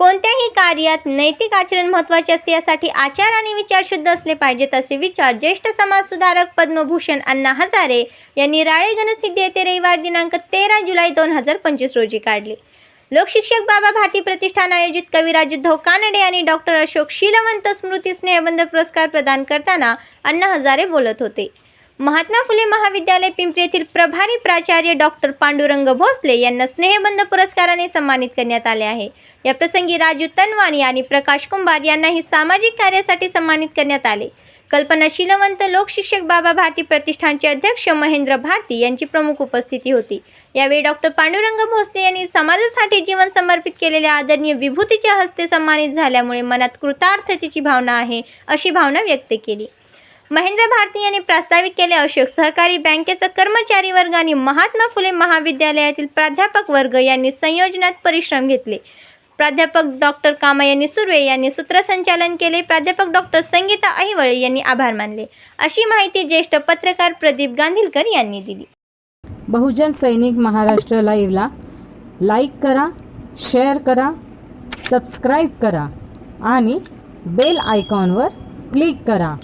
कोणत्याही कार्यात नैतिक आचरण महत्त्वाचे असते यासाठी आचार आणि विचार शुद्ध असले पाहिजेत असे विचार ज्येष्ठ समाजसुधारक पद्मभूषण अण्णा हजारे यांनी राळे गणसिद्धी येथे रविवार दिनांक तेरा जुलै दोन हजार पंचवीस रोजी काढले. लोकशिक्षक बाबा भारती प्रतिष्ठान आयोजित कविराज उद्धव कानडे आणि डॉक्टर अशोक शीलवंत स्मृती स्नेहबंध पुरस्कार प्रदान करताना अण्णा हजारे बोलत होते. महात्मा फुले महाविद्यालय पिंपरी येथील प्रभारी प्राचार्य डॉक्टर पांडुरंग भोसले यांना स्नेहबंध पुरस्काराने सन्मानित करण्यात आले आहे. या प्रसंगी राजू तनवानी आणि प्रकाश कुंभार यांनाही सामाजिक कार्यासाठी सन्मानित करण्यात आले. कल्पना शिलवंत लोकशिक्षक बाबा भारती प्रतिष्ठानचे अध्यक्ष महेंद्र भारती यांची प्रमुख उपस्थिती होती. यावेळी डॉक्टर पांडुरंग भोसले यांनी समाजासाठी जीवन समर्पित केलेल्या आदरणीय विभूतीच्या हस्ते सन्मानित झाल्यामुळे मनात कृतार्थतेची भावना आहे अशी भावना व्यक्त केली. महेंद्र भारती यांनी प्रस्तावित केले अशोक सहकारी बँकेचा कर्मचारी वर्ग आणि महात्मा फुले महाविद्यालयातील प्राध्यापक वर्ग यांनी संयोजनात परिश्रम घेतले. प्राध्यापक डॉक्टर कामायनी सुर्वे यांनी सूत्रसंचालन केले. प्राध्यापक डॉक्टर संगीता अहिवळे यांनी आभार मानले. अशी माहिती ज्येष्ठ पत्रकार प्रदीप गांधीलकर यांनी दिली. बहुजन सैनिक महाराष्ट्र लाईव्हला लाईक करा शेअर करा सबस्क्राईब करा आणि बेल आयकॉनवर क्लिक करा.